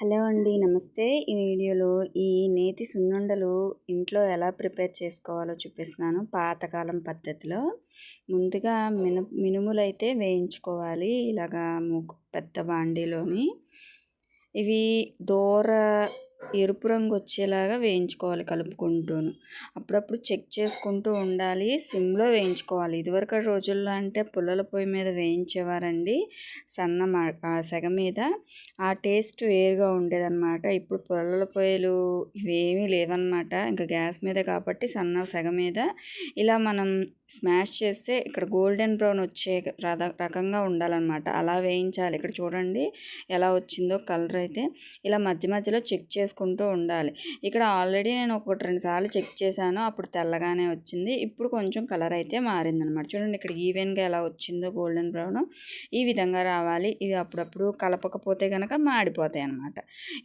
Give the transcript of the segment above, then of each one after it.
Hello అండి నమస్తే. ఈ వీడియోలో ఈ నేతి సున్నుండలు ఇంట్లో ఎలా ప్రిపేర్ చేసుకోవాలో చూపిస్తున్నాను పాతకాలం పద్ధతిలో. ముందుగా మిను మినుములు అయితే వేయించుకోవాలి. ఇలాగా పెద్ద బాండీలోని. ఇవి దూర ఎరుపు రంగు వచ్చేలాగా వేయించుకోవాలి కలుపుకుంటూను. అప్పుడప్పుడు చెక్ చేసుకుంటూ ఉండాలి. సిమ్లో వేయించుకోవాలి. ఇదివరకు రోజుల్లో అంటే పుల్లల పొయ్యి మీద వేయించేవారండి. సన్న సెగ మీద. ఆ టేస్ట్ వేరుగా ఉండేదన్నమాట. ఇప్పుడు పుల్లల పొయ్యిలు ఇవేమీ లేవన్నమాట. ఇంకా గ్యాస్ మీద కాబట్టి సన్న సెగ మీద. ఇలా మనం స్మాష్ చేస్తే ఇక్కడ గోల్డెన్ బ్రౌన్ వచ్చే రకంగా ఉండాలన్నమాట. అలా వేయించాలి. ఇక్కడ చూడండి ఎలా వచ్చిందో కలర్ అయితే. ఇలా మధ్య మధ్యలో చెక్ చేసుకో ఉండాలి. ఇక్కడ ఆల్రెడీ నేను ఒకటి రెండు సార్లు చెక్ చేశాను. అప్పుడు తెల్లగానే వచ్చింది. ఇప్పుడు కొంచెం కలర్ అయితే మారిందనమాట. చూడండి ఇక్కడ ఈవెన్గా ఎలా వచ్చిందో గోల్డెన్ బ్రౌన్. ఈ విధంగా రావాలి. ఇవి అప్పుడప్పుడు కలపకపోతే కనుక మాడిపోతాయి అనమాట.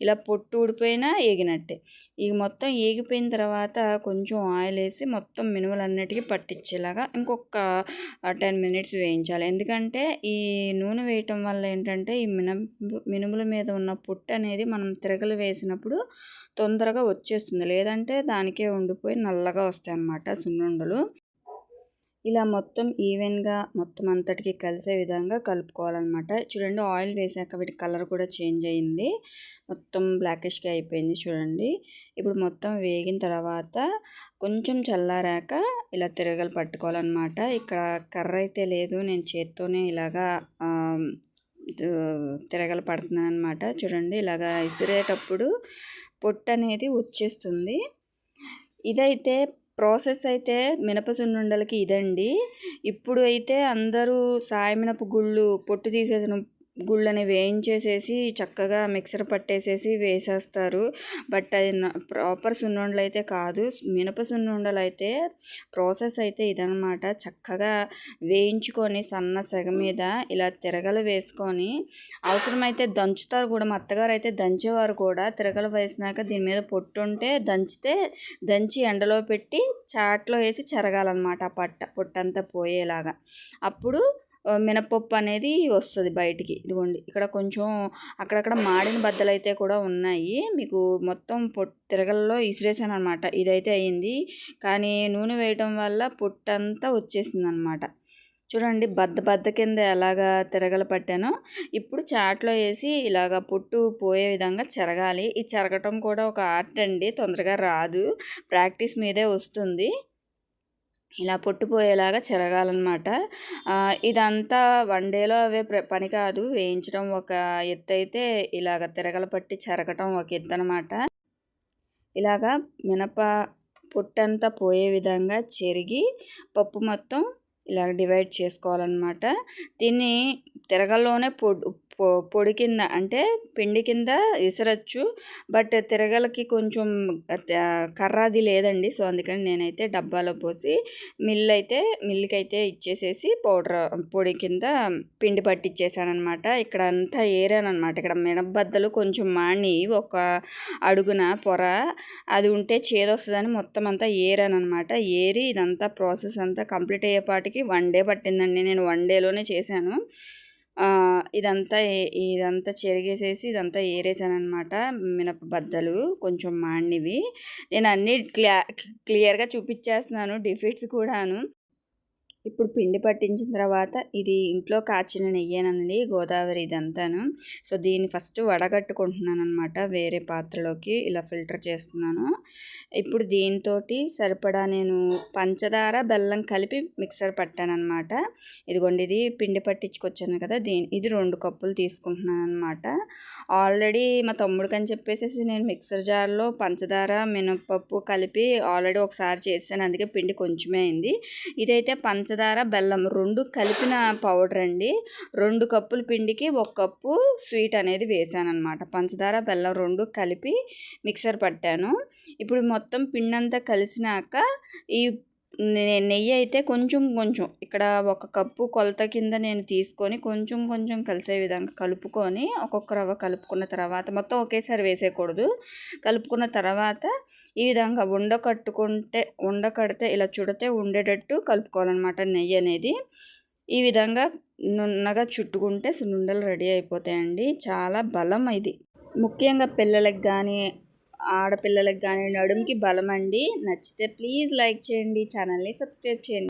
ఇలా పొట్టు ఊడిపోయినా ఏగినట్టే. ఇవి మొత్తం ఏగిపోయిన తర్వాత కొంచెం ఆయిల్ వేసి మొత్తం మినుములన్నిటికీ పట్టించేలాగా ఇంకొక టెన్ మినిట్స్ వేయించాలి. ఎందుకంటే ఈ నూనె వేయటం వల్ల ఏంటంటే ఈ మిన మినుముల మీద ఉన్న పుట్టు అనేది మనం తిరగలు వేసినప్పుడు తొందరగా వచ్చేస్తుంది. లేదంటే దానికే ఉండిపోయి నల్లగా వస్తాయి అన్నమాట సున్నుండలు. ఇలా మొత్తం ఈవెన్గా మొత్తం అంతటికి కలిసే విధంగా కలుపుకోవాలన్నమాట. చూడండి ఆయిల్ వేసాక వీటి కలర్ కూడా చేంజ్ అయింది. మొత్తం బ్లాకిష్గా అయిపోయింది చూడండి. ఇప్పుడు మొత్తం వేగిన తర్వాత కొంచెం చల్లారాక ఇలా తిరగలు పట్టుకోవాలన్నమాట. ఇక్కడ కర్ర అయితే లేదు నేను చేత్తోనే ఇలాగా తిరగలు పడుతున్నాను అనమాట చూడండి ఇలాగా ఇసిరేటప్పుడు పొట్టు అనేది వచ్చేస్తుంది. ఇదైతే ప్రాసెస్ అయితే మినప సున్నుండలకి ఇదండి. ఇప్పుడు అయితే అందరూ సాయమినప గుళ్ళు పొట్టు తీసేసిన గుళ్ళని వేయించేసేసి చక్కగా మిక్సర్ పట్టేసేసి వేసేస్తారు. బట్ అది ప్రాపర్ సున్నుండలు అయితే కాదు. మినప సున్నుండలు అయితే ప్రాసెస్ అయితే ఇదనమాట చక్కగా వేయించుకొని సన్న సెగ మీద ఇలా తిరగలు వేసుకొని అవసరమైతే దంచుతారు కూడా. మా అత్తగారు అయితే దంచేవారు కూడా. తిరగలు వేసినాక దీని మీద పొట్టు ఉంటే దంచితే దంచి ఎండలో పెట్టి చాట్లో వేసి చెరగాలన్నమాట ఆ పట్ట. పొట్టంతా పోయేలాగా. అప్పుడు మినపప్పు అనేది వస్తుంది బయటికి. ఇదిగోండి ఇక్కడ కొంచెం అక్కడక్కడ మాడిన బద్దలు అయితే కూడా ఉన్నాయి. మీకు మొత్తం పొట్టు తిరగల్లో ఇసిరేసాను అనమాట ఇదైతే అయ్యింది కానీ నూనె వేయటం వల్ల పొట్టంతా వచ్చేసింది అనమాట చూడండి బద్ద బద్ద కింద ఎలాగా తిరగలు పట్టానో ఇప్పుడు చాట్లో వేసి ఇలాగ పొట్టు పోయే విధంగా చెరగాలి. ఈ చెరగటం కూడా ఒక ఆర్ట్ అండి. తొందరగా రాదు. ప్రాక్టీస్ మీదే వస్తుంది. ఇలా పొట్టుపోయేలాగా చెరగాలన్నమాట. ఇదంతా వన్ డేలో అవే పని కాదు. వేయించడం ఒక ఎత్తు అయితే ఇలాగ తిరగల పట్టి చెరగటం ఒక ఎత్తు అనమాట ఇలాగా మినప పొట్టంతా పోయే విధంగా చెరిగి పప్పు మొత్తం ఇలా డివైడ్ చేసుకోవాలన్నమాట. దీన్ని తిరగల్లోనే పొడి పొడి కింద అంటే పిండి కింద విసరచ్చు బట్ తిరగలకి కొంచెం కర్రాది లేదండి. సో అందుకని నేనైతే డబ్బాలో పోసి మిల్ అయితే మిల్కి అయితే ఇచ్చేసేసి పౌడర్ పొడి కింద పిండి పట్టించేసానమాట ఇక్కడ అంతా ఏరానమాట ఇక్కడ మినబద్దలు కొంచెం మాని ఒక అడుగున పొర. అది ఉంటే చేదొస్తుందని మొత్తం అంతా ఏరానమాట ఏరి ఇదంతా ప్రాసెస్ అంతా కంప్లీట్ అయ్యేపాటికి వన్ డే పట్టిందండి. నేను వన్ డేలోనే చేశాను. ఇదంతా ఇదంతా చెరిగేసేసి ఇదంతా ఏరేసాను అనమాట మినప బద్దలు కొంచెం మాడినవి. నేను అన్నీ క్లియర్గా చూపించేస్తున్నాను డిఫిట్స్ కూడాను. ఇప్పుడు పిండి పట్టించిన తర్వాత ఇది ఇంట్లో కాచిన నెయ్యేనండి గోదావరి ఇదంతాను. సో దీన్ని ఫస్ట్ వడగట్టుకుంటున్నాను అనమాట వేరే పాత్రలోకి ఇలా ఫిల్టర్ చేస్తున్నాను. ఇప్పుడు దీంతో సరిపడా నేను పంచదార బెల్లం కలిపి మిక్సర్ పట్టానమాట ఇదిగోండి ఇది పిండి పట్టించుకొచ్చాను కదా దీని ఇది రెండు కప్పులు తీసుకుంటున్నాను అనమాట ఆల్రెడీ మా తమ్ముడికి అని చెప్పేసి నేను మిక్సర్ జార్లో పంచదార మినపప్పు కలిపి ఆల్రెడీ ఒకసారి చేశాను అందుకే పిండి కొంచెమే అయింది. ఇదైతే పంచ పంచదార బెల్లం రెండు కలిపిన పౌడర్ అండి. రెండు కప్పుల పిండికి ఒక కప్పు స్వీట్ అనేది వేసాను అనమాట పంచదార బెల్లం రెండు కలిపి మిక్సర్ పట్టాను. ఇప్పుడు మొత్తం పిండి అంతా కలిసినాక ఈ నెయ్యి అయితే కొంచెం కొంచెం. ఇక్కడ ఒక కప్పు కొలత కింద నేను తీసుకొని కొంచెం కొంచెం కలిసే విధంగా కలుపుకొని ఒక్కొక్క రవ్వ కలుపుకున్న తర్వాత మొత్తం ఒకేసారి వేసేయకూడదు. కలుపుకున్న తర్వాత ఈ విధంగా ఉండ కట్టుకుంటే ఉండ కడితే ఇలా చుడితే ఉండేటట్టు కలుపుకోవాలన్నమాట నెయ్యి అనేది. ఈ విధంగా నున్నగా చుట్టుకుంటే సున్నుండలు రెడీ అయిపోతాయండి. చాలా బలం ఇది. ముఖ్యంగా పిల్లలకు కానీ ఆడపిల్లలకు కానీ నడుముకి బలం అండి నచ్చితే ప్లీజ్ లైక్ చేయండి ఛానల్ని సబ్స్క్రైబ్ చేయండి.